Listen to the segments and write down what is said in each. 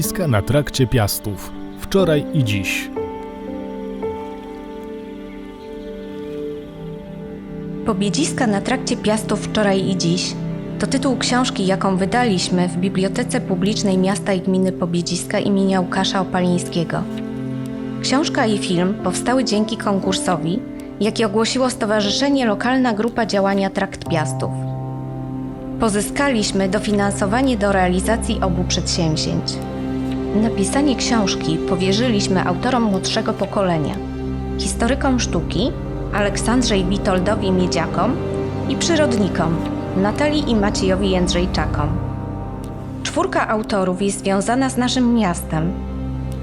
Pobiedziska na trakcie Piastów. Wczoraj i dziś. Pobiedziska na trakcie Piastów wczoraj i dziś to tytuł książki, jaką wydaliśmy w Bibliotece Publicznej Miasta i Gminy Pobiedziska imienia Łukasza Opalińskiego. Książka i film powstały dzięki konkursowi, jaki ogłosiło Stowarzyszenie Lokalna Grupa Działania Trakt Piastów. Pozyskaliśmy dofinansowanie do realizacji obu przedsięwzięć. Napisanie książki powierzyliśmy autorom młodszego pokolenia, historykom sztuki Aleksandrze i Witoldowi Miedziakom i przyrodnikom Natalii i Maciejowi Jędrzejczakom. Czwórka autorów jest związana z naszym miastem.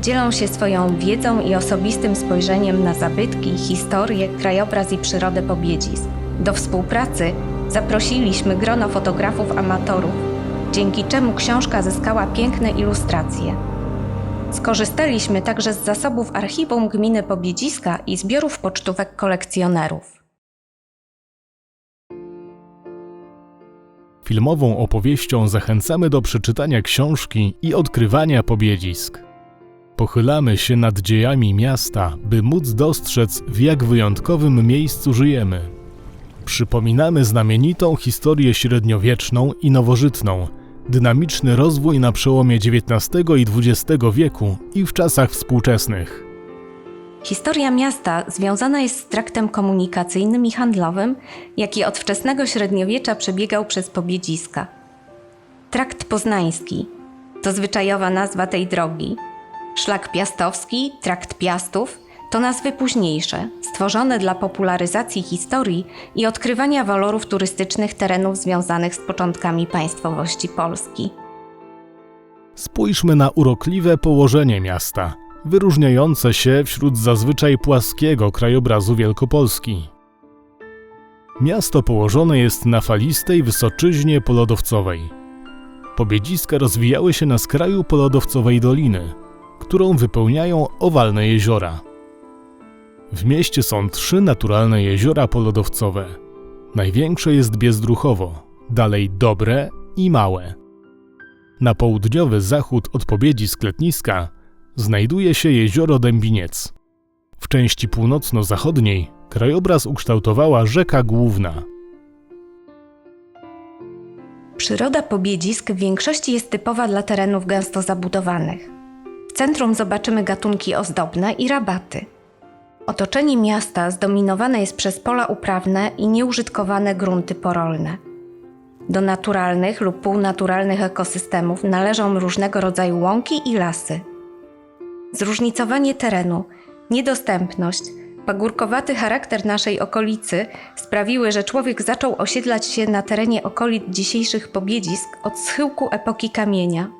Dzielą się swoją wiedzą i osobistym spojrzeniem na zabytki, historię, krajobraz i przyrodę Pobiedzisk. Do współpracy zaprosiliśmy grono fotografów amatorów, dzięki czemu książka zyskała piękne ilustracje. Skorzystaliśmy także z zasobów archiwum gminy Pobiedziska i zbiorów pocztówek kolekcjonerów. Filmową opowieścią zachęcamy do przeczytania książki i odkrywania pobiedzisk. Pochylamy się nad dziejami miasta, by móc dostrzec, w jak wyjątkowym miejscu żyjemy. Przypominamy znamienitą historię średniowieczną i nowożytną, dynamiczny rozwój na przełomie XIX i XX wieku i w czasach współczesnych. Historia miasta związana jest z traktem komunikacyjnym i handlowym, jaki od wczesnego średniowiecza przebiegał przez Pobiedziska. Trakt poznański to zwyczajowa nazwa tej drogi. Szlak piastowski, trakt piastów to nazwy późniejsze, stworzone dla popularyzacji historii i odkrywania walorów turystycznych terenów związanych z początkami państwowości Polski. Spójrzmy na urokliwe położenie miasta, wyróżniające się wśród zazwyczaj płaskiego krajobrazu Wielkopolski. Miasto położone jest na falistej wysoczyźnie polodowcowej. Pobiedziska rozwijały się na skraju polodowcowej doliny, którą wypełniają owalne jeziora. W mieście są trzy naturalne jeziora polodowcowe. Największe jest Biezdruchowo, dalej Dobre i Małe. Na południowy zachód od Pobiedzisk letniska znajduje się jezioro Dębiniec. W części północno-zachodniej krajobraz ukształtowała rzeka Główna. Przyroda Pobiedzisk w większości jest typowa dla terenów gęsto zabudowanych. W centrum zobaczymy gatunki ozdobne i rabaty. Otoczenie miasta zdominowane jest przez pola uprawne i nieużytkowane grunty porolne. Do naturalnych lub półnaturalnych ekosystemów należą różnego rodzaju łąki i lasy. Zróżnicowanie terenu, niedostępność, pagórkowaty charakter naszej okolicy sprawiły, że człowiek zaczął osiedlać się na terenie okolic dzisiejszych pobiedzisk od schyłku epoki kamienia.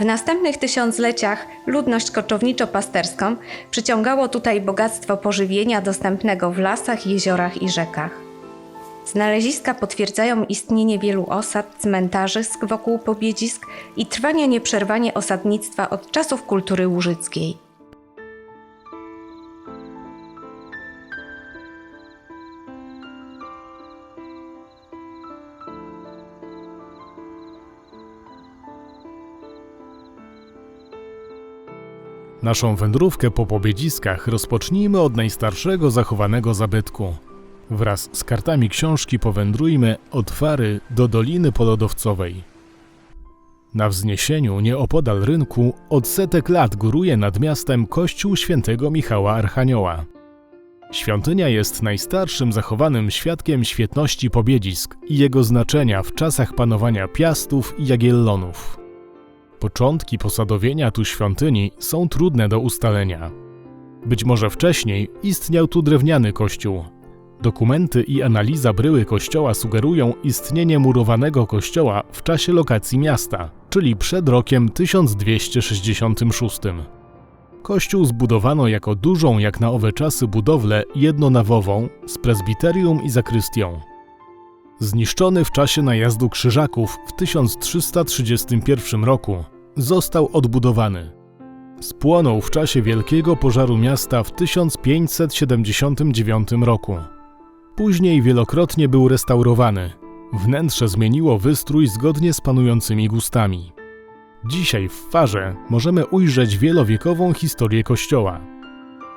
W następnych tysiącleciach ludność koczowniczo-pasterską przyciągało tutaj bogactwo pożywienia dostępnego w lasach, jeziorach i rzekach. Znaleziska potwierdzają istnienie wielu osad, cmentarzysk wokół pobiedzisk i trwanie nieprzerwanie osadnictwa od czasów kultury łużyckiej. Naszą wędrówkę po pobiedziskach rozpocznijmy od najstarszego zachowanego zabytku. Wraz z kartami książki powędrujmy od Fary do Doliny Polodowcowej. Na wzniesieniu nieopodal rynku od setek lat góruje nad miastem kościół świętego Michała Archanioła. Świątynia jest najstarszym zachowanym świadkiem świetności pobiedzisk i jego znaczenia w czasach panowania Piastów i Jagiellonów. Początki posadowienia tu świątyni są trudne do ustalenia. Być może wcześniej istniał tu drewniany kościół. Dokumenty i analiza bryły kościoła sugerują istnienie murowanego kościoła w czasie lokacji miasta, czyli przed rokiem 1266. Kościół zbudowano jako dużą jak na owe czasy budowlę jednonawową z prezbiterium i zakrystią. Zniszczony w czasie najazdu krzyżaków w 1331 roku, został odbudowany. Spłonął w czasie wielkiego pożaru miasta w 1579 roku. Później wielokrotnie był restaurowany. Wnętrze zmieniło wystrój zgodnie z panującymi gustami. Dzisiaj w Farze możemy ujrzeć wielowiekową historię kościoła.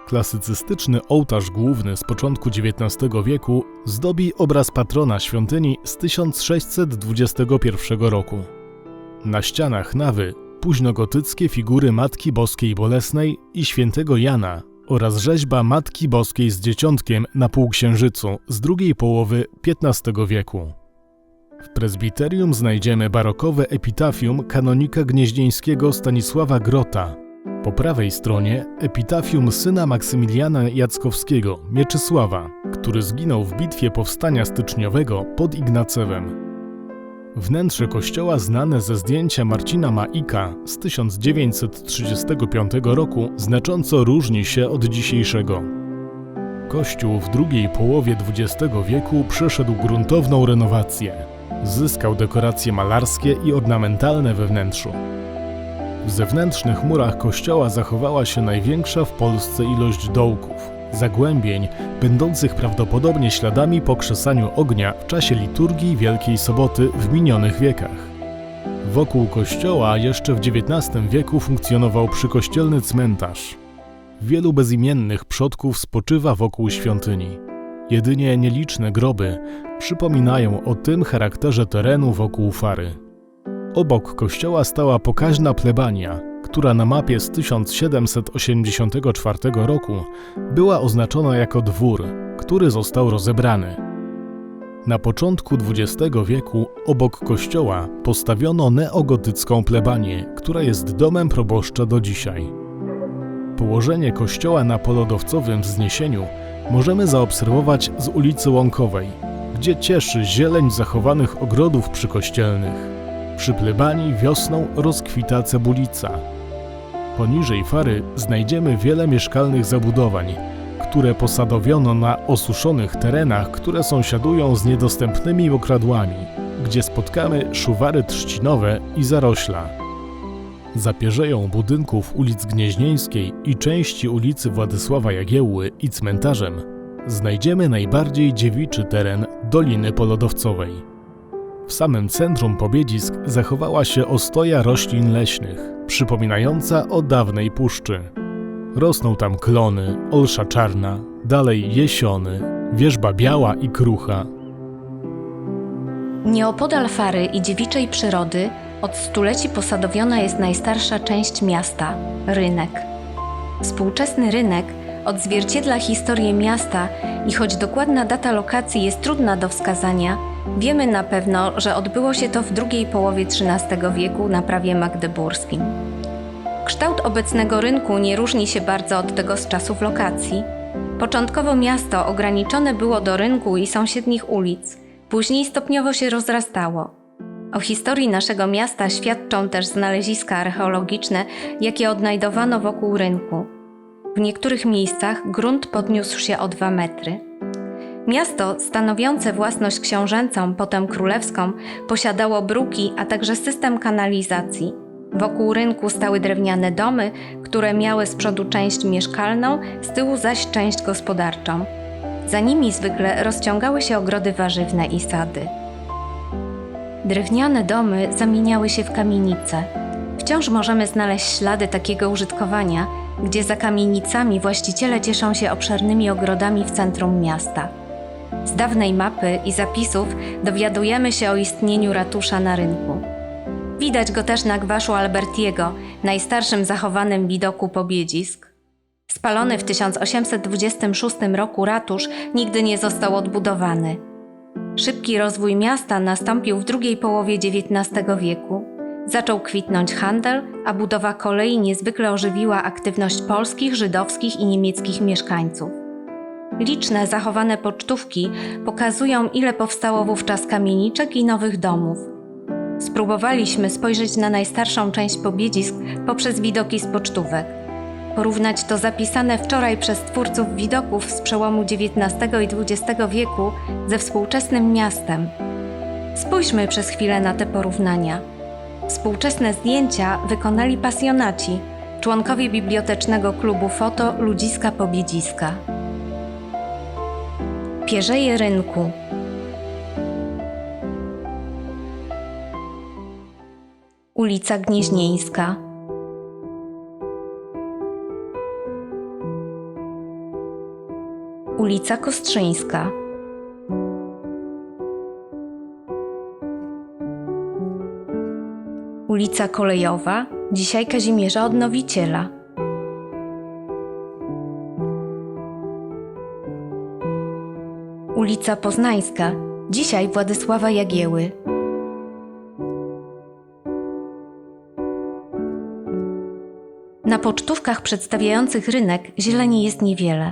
Klasycystyczny ołtarz główny z początku XIX wieku zdobi obraz patrona świątyni z 1621 roku. Na ścianach nawy późnogotyckie figury Matki Boskiej Bolesnej i świętego Jana oraz rzeźba Matki Boskiej z Dzieciątkiem na półksiężycu z drugiej połowy XV wieku. W prezbiterium znajdziemy barokowe epitafium kanonika gnieźnieńskiego Stanisława Grota. Po prawej stronie epitafium syna Maksymiliana Jackowskiego, Mieczysława, który zginął w bitwie powstania styczniowego pod Ignacewem. Wnętrze kościoła znane ze zdjęcia Marcina Maika z 1935 roku znacząco różni się od dzisiejszego. Kościół w drugiej połowie XX wieku przeszedł gruntowną renowację. Zyskał dekoracje malarskie i ornamentalne we wnętrzu. W zewnętrznych murach kościoła zachowała się największa w Polsce ilość dołków, zagłębień, będących prawdopodobnie śladami po krzesaniu ognia w czasie liturgii Wielkiej Soboty w minionych wiekach. Wokół kościoła jeszcze w XIX wieku funkcjonował przykościelny cmentarz. Wielu bezimiennych przodków spoczywa wokół świątyni. Jedynie nieliczne groby przypominają o tym charakterze terenu wokół Fary. Obok kościoła stała pokaźna plebania, która na mapie z 1784 roku była oznaczona jako dwór, który został rozebrany. Na początku XX wieku obok kościoła postawiono neogotycką plebanię, która jest domem proboszcza do dzisiaj. Położenie kościoła na polodowcowym wzniesieniu możemy zaobserwować z ulicy Łąkowej, gdzie cieszy zieleń zachowanych ogrodów przykościelnych. Przy plebanii wiosną rozkwita cebulica. Poniżej fary znajdziemy wiele mieszkalnych zabudowań, które posadowiono na osuszonych terenach, które sąsiadują z niedostępnymi okradłami, gdzie spotkamy szuwary trzcinowe i zarośla. Za pierzeją budynków ulic Gnieźnieńskiej i części ulicy Władysława Jagiełły i cmentarzem znajdziemy najbardziej dziewiczy teren Doliny Polodowcowej. W samym centrum Pobiedzisk zachowała się ostoja roślin leśnych, przypominająca o dawnej puszczy. Rosną tam klony, olsza czarna, dalej jesiony, wierzba biała i krucha. Nieopodal Fary i dziewiczej przyrody od stuleci posadowiona jest najstarsza część miasta rynek. Współczesny rynek odzwierciedla historię miasta i choć dokładna data lokacji jest trudna do wskazania, wiemy na pewno, że odbyło się to w drugiej połowie XIII wieku na prawie magdeburskim. Kształt obecnego rynku nie różni się bardzo od tego z czasów lokacji. Początkowo miasto ograniczone było do rynku i sąsiednich ulic, później stopniowo się rozrastało. O historii naszego miasta świadczą też znaleziska archeologiczne, jakie odnajdowano wokół rynku. W niektórych miejscach grunt podniósł się o 2 metry. Miasto, stanowiące własność książęcą, potem królewską, posiadało bruki, a także system kanalizacji. Wokół rynku stały drewniane domy, które miały z przodu część mieszkalną, z tyłu zaś część gospodarczą. Za nimi zwykle rozciągały się ogrody warzywne i sady. Drewniane domy zamieniały się w kamienice. Wciąż możemy znaleźć ślady takiego użytkowania, gdzie za kamienicami właściciele cieszą się obszernymi ogrodami w centrum miasta. Z dawnej mapy i zapisów dowiadujemy się o istnieniu ratusza na rynku. Widać go też na gwaszu Albertiego, najstarszym zachowanym widoku pobiedzisk. Spalony w 1826 roku ratusz nigdy nie został odbudowany. Szybki rozwój miasta nastąpił w drugiej połowie XIX wieku. Zaczął kwitnąć handel, a budowa kolei niezwykle ożywiła aktywność polskich, żydowskich i niemieckich mieszkańców. Liczne zachowane pocztówki pokazują, ile powstało wówczas kamieniczek i nowych domów. Spróbowaliśmy spojrzeć na najstarszą część pobiedzisk poprzez widoki z pocztówek. Porównać to zapisane wczoraj przez twórców widoków z przełomu XIX i XX wieku ze współczesnym miastem. Spójrzmy przez chwilę na te porównania. Współczesne zdjęcia wykonali pasjonaci, członkowie bibliotecznego klubu foto Ludziska Pobiedziska. Pierzeje rynku. ulica Gnieźnieńska, ulica Kostrzyńska, ulica Kolejowa, dzisiaj Kazimierza Odnowiciela. Ulica Poznańska, dzisiaj Władysława Jagieły. Na pocztówkach przedstawiających rynek zieleni jest niewiele.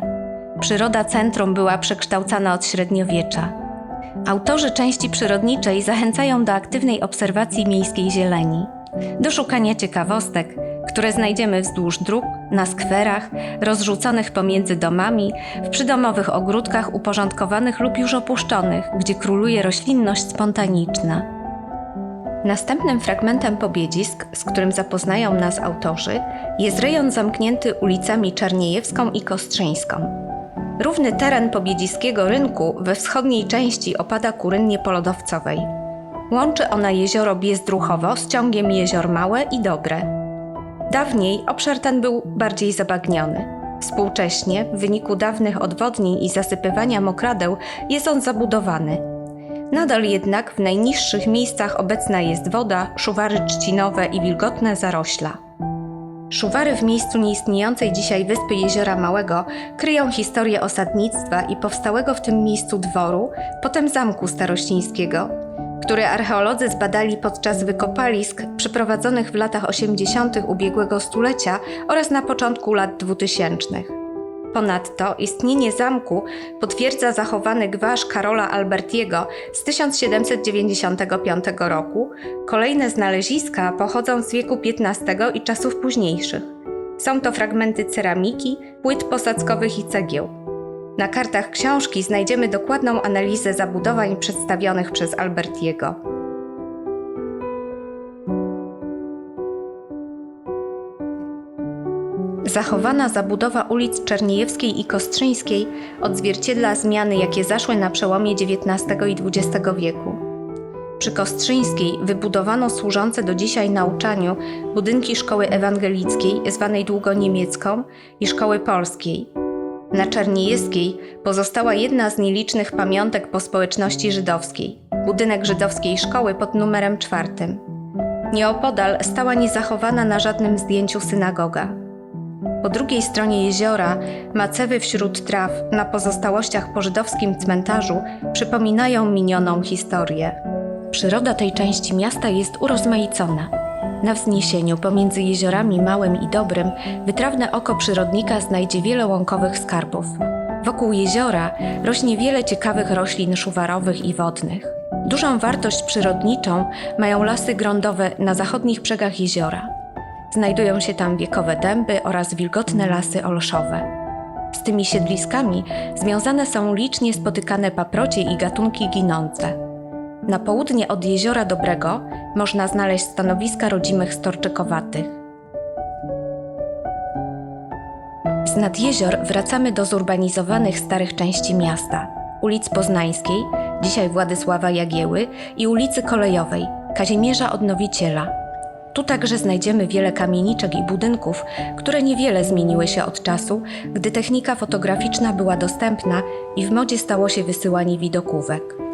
Przyroda centrum była przekształcana od średniowiecza. Autorzy części przyrodniczej zachęcają do aktywnej obserwacji miejskiej zieleni, do szukania ciekawostek, które znajdziemy wzdłuż dróg, na skwerach, rozrzuconych pomiędzy domami, w przydomowych ogródkach uporządkowanych lub już opuszczonych, gdzie króluje roślinność spontaniczna. Następnym fragmentem Pobiedzisk, z którym zapoznają nas autorzy, jest rejon zamknięty ulicami Czarniejewską i Kostrzyńską. Równy teren pobiedziskiego rynku we wschodniej części opada ku polodowcowej. Łączy ona jezioro Biezdruchowo z ciągiem jezior Małe i Dobre. Dawniej obszar ten był bardziej zabagniony. Współcześnie, w wyniku dawnych odwodnień i zasypywania mokradeł, jest on zabudowany. Nadal jednak w najniższych miejscach obecna jest woda, szuwary trzcinowe i wilgotne zarośla. Szuwary w miejscu nieistniejącej dzisiaj wyspy Jeziora Małego kryją historię osadnictwa i powstałego w tym miejscu dworu, potem zamku starościńskiego, który archeolodzy zbadali podczas wykopalisk przeprowadzonych w latach 80. ubiegłego stulecia oraz na początku lat 2000. Ponadto istnienie zamku potwierdza zachowany gwarz Karola Albertiego z 1795 roku. Kolejne znaleziska pochodzą z wieku XV i czasów późniejszych. Są to fragmenty ceramiki, płyt posadzkowych i cegieł. Na kartach książki znajdziemy dokładną analizę zabudowań przedstawionych przez Albertiego. Zachowana zabudowa ulic Czerniejewskiej i Kostrzyńskiej odzwierciedla zmiany, jakie zaszły na przełomie XIX i XX wieku. Przy Kostrzyńskiej wybudowano służące do dzisiaj nauczaniu budynki szkoły ewangelickiej, zwanej długo niemiecką, i szkoły polskiej. Na Czerniejewskiej pozostała jedna z nielicznych pamiątek po społeczności żydowskiej budynek żydowskiej szkoły pod numerem czwartym. Nieopodal stała niezachowana na żadnym zdjęciu synagoga. Po drugiej stronie jeziora macewy wśród traw na pozostałościach po żydowskim cmentarzu przypominają minioną historię. Przyroda tej części miasta jest urozmaicona. Na wzniesieniu pomiędzy jeziorami Małym i Dobrym wytrawne oko przyrodnika znajdzie wiele łąkowych skarbów. Wokół jeziora rośnie wiele ciekawych roślin szuwarowych i wodnych. Dużą wartość przyrodniczą mają lasy grądowe na zachodnich brzegach jeziora. Znajdują się tam wiekowe dęby oraz wilgotne lasy olszowe. Z tymi siedliskami związane są licznie spotykane paprocie i gatunki ginące. Na południe od jeziora Dobrego można znaleźć stanowiska rodzimych storczykowatych. Z nad jezior wracamy do zurbanizowanych starych części miasta, ulic Poznańskiej, dzisiaj Władysława Jagieły i ulicy Kolejowej, Kazimierza Odnowiciela. Tu także znajdziemy wiele kamieniczek i budynków, które niewiele zmieniły się od czasu, gdy technika fotograficzna była dostępna i w modzie stało się wysyłanie widokówek.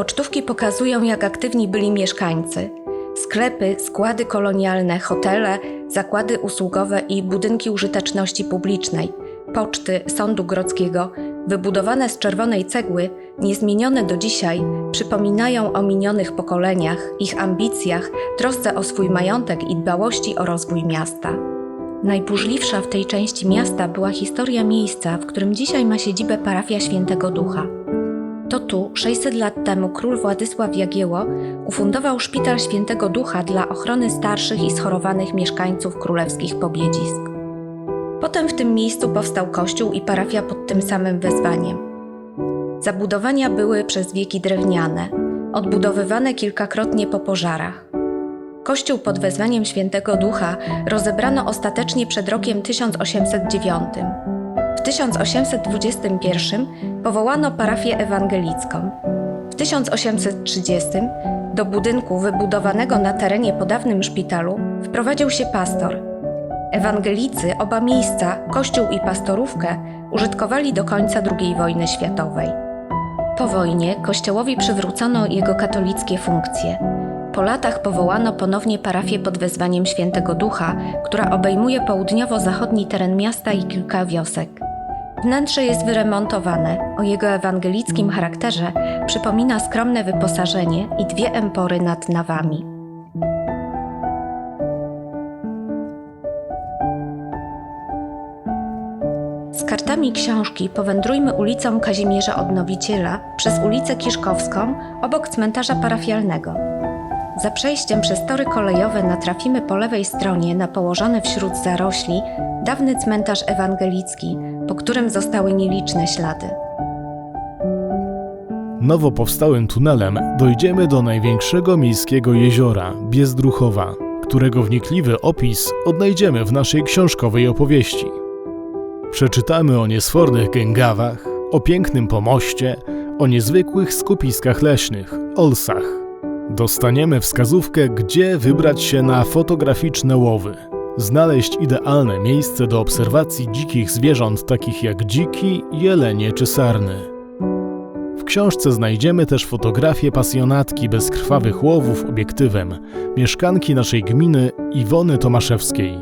Pocztówki pokazują, jak aktywni byli mieszkańcy. Sklepy, składy kolonialne, hotele, zakłady usługowe i budynki użyteczności publicznej, poczty Sądu Grodzkiego, wybudowane z czerwonej cegły, niezmienione do dzisiaj, przypominają o minionych pokoleniach, ich ambicjach, trosce o swój majątek i dbałości o rozwój miasta. Najburzliwsza w tej części miasta była historia miejsca, w którym dzisiaj ma siedzibę parafia Świętego Ducha. To tu 600 lat temu król Władysław Jagieło ufundował szpital Świętego Ducha dla ochrony starszych i schorowanych mieszkańców królewskich pobiedzisk. Potem w tym miejscu powstał kościół i parafia pod tym samym wezwaniem. Zabudowania były przez wieki drewniane, odbudowywane kilkakrotnie po pożarach. Kościół pod wezwaniem Świętego Ducha rozebrano ostatecznie przed rokiem 1809. W 1821 powołano parafię ewangelicką. W 1830 do budynku wybudowanego na terenie po dawnym szpitalu wprowadził się pastor. Ewangelicy oba miejsca, kościół i pastorówkę, użytkowali do końca II wojny światowej. Po wojnie kościołowi przywrócono jego katolickie funkcje. Po latach powołano ponownie parafię pod wezwaniem Świętego Ducha, która obejmuje południowo-zachodni teren miasta i kilka wiosek. Wnętrze jest wyremontowane. O jego ewangelickim charakterze przypomina skromne wyposażenie i dwie empory nad nawami. Z kartami książki powędrujmy ulicą Kazimierza Odnowiciela przez ulicę Kiszkowską obok cmentarza parafialnego. Za przejściem przez tory kolejowe natrafimy po lewej stronie na położony wśród zarośli dawny cmentarz ewangelicki, po którym zostały nieliczne ślady. Nowo powstałym tunelem dojdziemy do największego miejskiego jeziora Biezdruchowa, którego wnikliwy opis odnajdziemy w naszej książkowej opowieści. Przeczytamy o niesfornych gęgawach, o pięknym pomoście, o niezwykłych skupiskach leśnych, olsach. Dostaniemy wskazówkę, gdzie wybrać się na fotograficzne łowy, znaleźć idealne miejsce do obserwacji dzikich zwierząt takich jak dziki, jelenie czy sarny. W książce znajdziemy też fotografię pasjonatki bezkrwawych łowów obiektywem, mieszkanki naszej gminy Iwony Tomaszewskiej.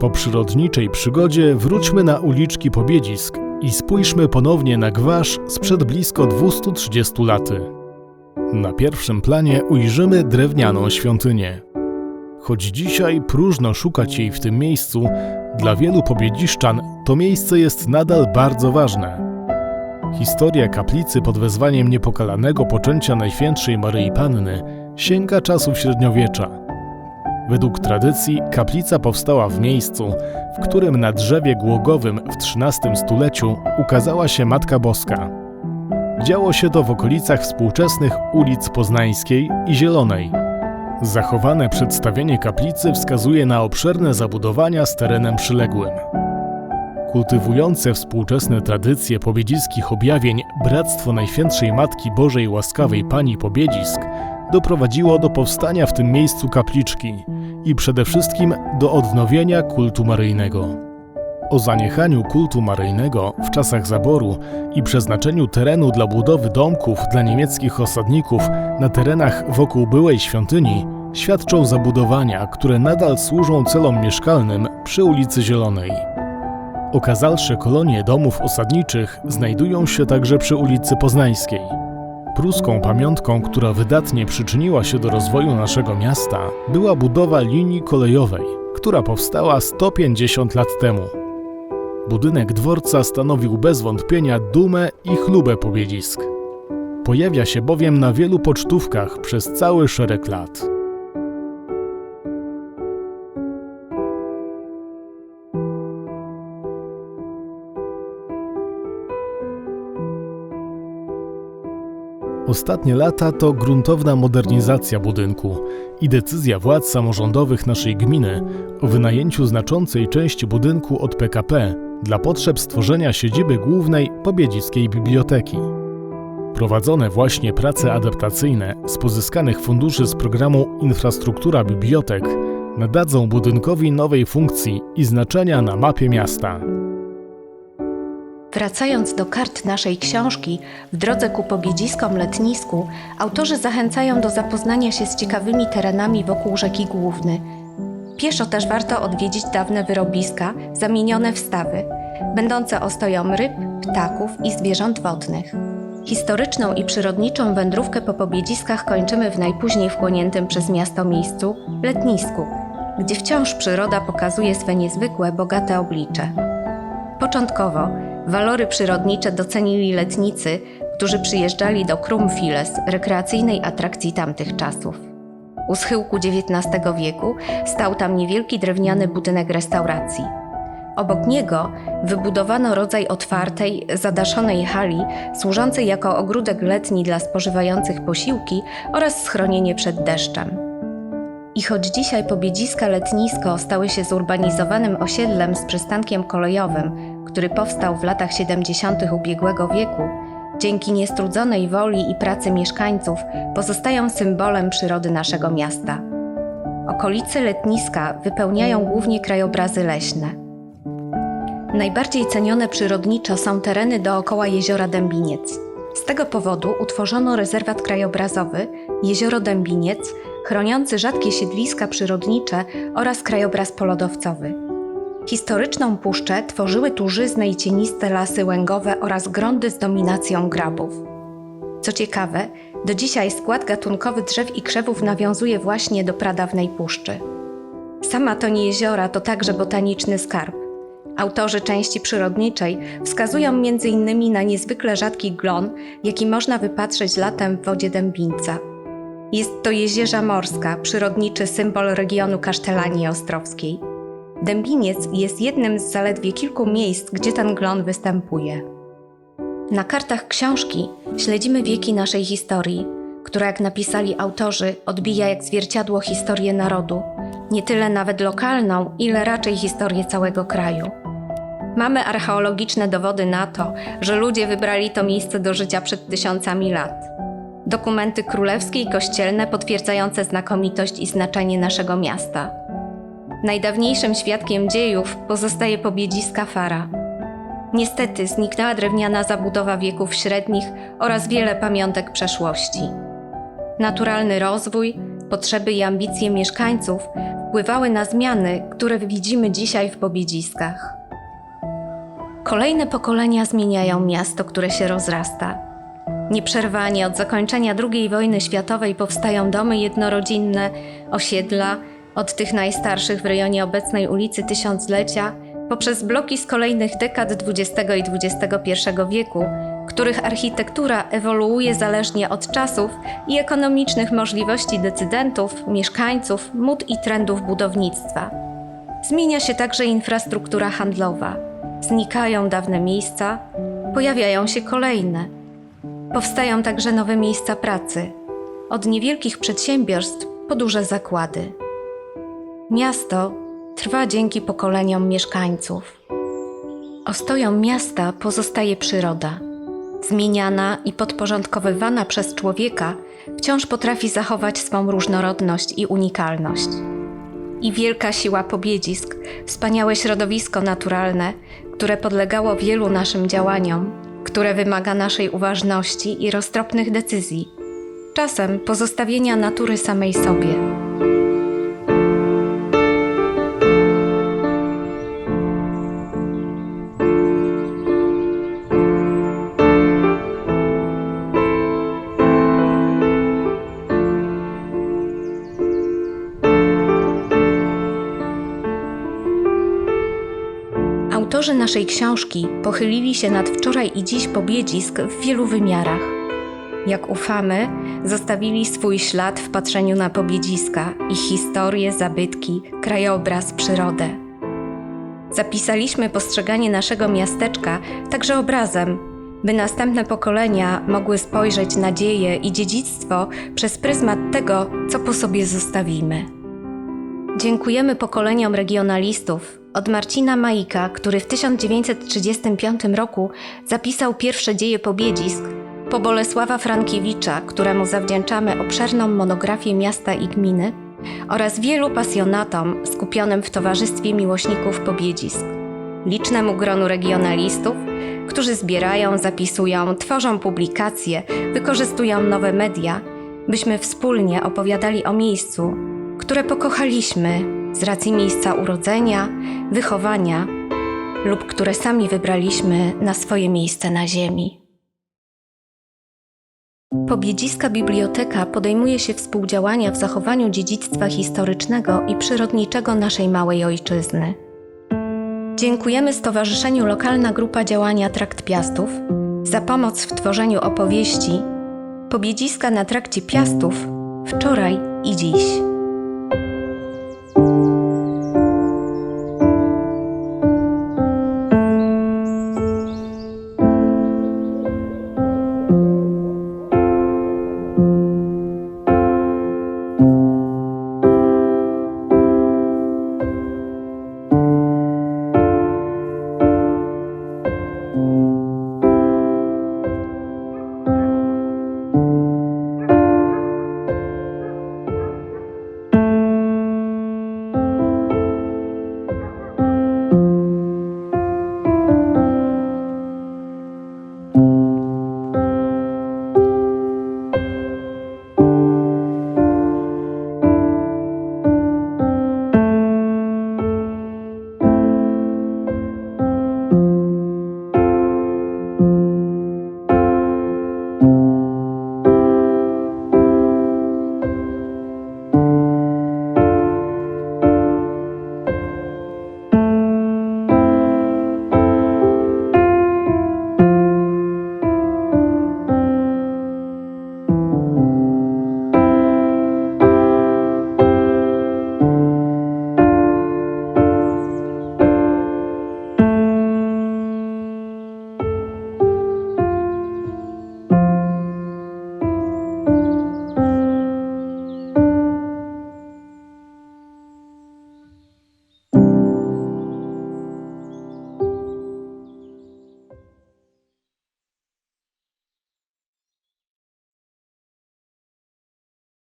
Po przyrodniczej przygodzie wróćmy na uliczki Pobiedzisk i spójrzmy ponownie na gwasz sprzed blisko 230 laty. Na pierwszym planie ujrzymy drewnianą świątynię. Choć dzisiaj próżno szukać jej w tym miejscu, dla wielu pobiedziszczan to miejsce jest nadal bardzo ważne. Historia kaplicy pod wezwaniem niepokalanego poczęcia Najświętszej Maryi Panny sięga czasów średniowiecza. Według tradycji kaplica powstała w miejscu, w którym na drzewie głogowym w XIII stuleciu ukazała się Matka Boska. Działo się to w okolicach współczesnych ulic Poznańskiej i Zielonej. Zachowane przedstawienie kaplicy wskazuje na obszerne zabudowania z terenem przyległym. Kultywujące współczesne tradycje pobiedziskich objawień Bractwo Najświętszej Matki Bożej Łaskawej Pani Pobiedzisk doprowadziło do powstania w tym miejscu kapliczki i przede wszystkim do odnowienia kultu maryjnego. O zaniechaniu kultu maryjnego w czasach zaboru i przeznaczeniu terenu dla budowy domków dla niemieckich osadników na terenach wokół byłej świątyni świadczą zabudowania, które nadal służą celom mieszkalnym przy ulicy Zielonej. Okazalsze kolonie domów osadniczych znajdują się także przy ulicy Poznańskiej. Pruską pamiątką, która wydatnie przyczyniła się do rozwoju naszego miasta, była budowa linii kolejowej, która powstała 150 lat temu. Budynek dworca stanowił bez wątpienia dumę i chlubę Pobiedzisk. Pojawia się bowiem na wielu pocztówkach przez cały szereg lat. Ostatnie lata to gruntowna modernizacja budynku i decyzja władz samorządowych naszej gminy o wynajęciu znaczącej części budynku od PKP dla potrzeb stworzenia siedziby głównej Pobiedziskiej Biblioteki. Prowadzone właśnie prace adaptacyjne z pozyskanych funduszy z programu Infrastruktura Bibliotek nadadzą budynkowi nowej funkcji i znaczenia na mapie miasta. Wracając do kart naszej książki, w drodze ku pobiedziskom letnisku, autorzy zachęcają do zapoznania się z ciekawymi terenami wokół rzeki Główny. Pieszo też warto odwiedzić dawne wyrobiska, zamienione w stawy, będące ostoją ryb, ptaków i zwierząt wodnych. Historyczną i przyrodniczą wędrówkę po pobiedziskach kończymy w najpóźniej wchłoniętym przez miasto miejscu letnisku, gdzie wciąż przyroda pokazuje swe niezwykłe, bogate oblicze. Początkowo walory przyrodnicze docenili letnicy, którzy przyjeżdżali do Krumfiles, rekreacyjnej atrakcji tamtych czasów. U schyłku XIX wieku stał tam niewielki drewniany budynek restauracji. Obok niego wybudowano rodzaj otwartej, zadaszonej hali, służącej jako ogródek letni dla spożywających posiłki oraz schronienie przed deszczem. I choć dzisiaj pobiedziska letnisko stały się zurbanizowanym osiedlem z przystankiem kolejowym, który powstał w latach 70. ubiegłego wieku, dzięki niestrudzonej woli i pracy mieszkańców pozostają symbolem przyrody naszego miasta. Okolice letniska wypełniają głównie krajobrazy leśne. Najbardziej cenione przyrodniczo są tereny dookoła jeziora Dębiniec. Z tego powodu utworzono rezerwat krajobrazowy Jezioro Dębiniec, chroniący rzadkie siedliska przyrodnicze oraz krajobraz polodowcowy. Historyczną puszczę tworzyły turzyzny i cieniste lasy łęgowe oraz grądy z dominacją grabów. Co ciekawe, do dzisiaj skład gatunkowy drzew i krzewów nawiązuje właśnie do pradawnej puszczy. Sama Toń jeziora to także botaniczny skarb. Autorzy części przyrodniczej wskazują m.in. na niezwykle rzadki glon, jaki można wypatrzeć latem w wodzie Dębińca. Jest to jezierza morska, przyrodniczy symbol regionu Kasztelanii Ostrowskiej. Dębiniec jest jednym z zaledwie kilku miejsc, gdzie ten glon występuje. Na kartach książki śledzimy wieki naszej historii, która, jak napisali autorzy, odbija jak zwierciadło historię narodu, nie tyle nawet lokalną, ile raczej historię całego kraju. Mamy archeologiczne dowody na to, że ludzie wybrali to miejsce do życia przed tysiącami lat. Dokumenty królewskie i kościelne potwierdzające znakomitość i znaczenie naszego miasta. Najdawniejszym świadkiem dziejów pozostaje pobiedziska Fara. Niestety zniknęła drewniana zabudowa wieków średnich oraz wiele pamiątek przeszłości. Naturalny rozwój, potrzeby i ambicje mieszkańców wpływały na zmiany, które widzimy dzisiaj w pobiedziskach. Kolejne pokolenia zmieniają miasto, które się rozrasta. Nieprzerwanie od zakończenia II wojny światowej powstają domy jednorodzinne, osiedla, od tych najstarszych w rejonie obecnej ulicy Tysiąclecia, poprzez bloki z kolejnych dekad XX i XXI wieku, których architektura ewoluuje zależnie od czasów i ekonomicznych możliwości decydentów, mieszkańców, mód i trendów budownictwa. Zmienia się także infrastruktura handlowa. Znikają dawne miejsca, pojawiają się kolejne. Powstają także nowe miejsca pracy, od niewielkich przedsiębiorstw po duże zakłady. Miasto trwa dzięki pokoleniom mieszkańców. Ostoją miasta pozostaje przyroda. Zmieniana i podporządkowywana przez człowieka, wciąż potrafi zachować swą różnorodność i unikalność. I wielka siła pobiedzisk, wspaniałe środowisko naturalne, które podlegało wielu naszym działaniom, które wymaga naszej uważności i roztropnych decyzji, czasem pozostawienia natury samej sobie. Autorzy naszej książki pochylili się nad wczoraj i dziś pobiedzisk w wielu wymiarach. Jak ufamy, zostawili swój ślad w patrzeniu na pobiedziska, ich historię, zabytki, krajobraz, przyrodę. Zapisaliśmy postrzeganie naszego miasteczka także obrazem, by następne pokolenia mogły spojrzeć na dzieje i dziedzictwo przez pryzmat tego, co po sobie zostawimy. Dziękujemy pokoleniom regionalistów, od Marcina Majka, który w 1935 roku zapisał pierwsze dzieje pobiedzisk, po Bolesława Frankiewicza, któremu zawdzięczamy obszerną monografię miasta i gminy, oraz wielu pasjonatom skupionym w Towarzystwie Miłośników Pobiedzisk, licznemu gronu regionalistów, którzy zbierają, zapisują, tworzą publikacje, wykorzystują nowe media, byśmy wspólnie opowiadali o miejscu, które pokochaliśmy z racji miejsca urodzenia, wychowania lub które sami wybraliśmy na swoje miejsce na Ziemi. Pobiedziska Biblioteka podejmuje się współdziałania w zachowaniu dziedzictwa historycznego i przyrodniczego naszej małej ojczyzny. Dziękujemy Stowarzyszeniu Lokalna Grupa Działania Trakt Piastów za pomoc w tworzeniu opowieści Pobiedziska na trakcie Piastów wczoraj i dziś.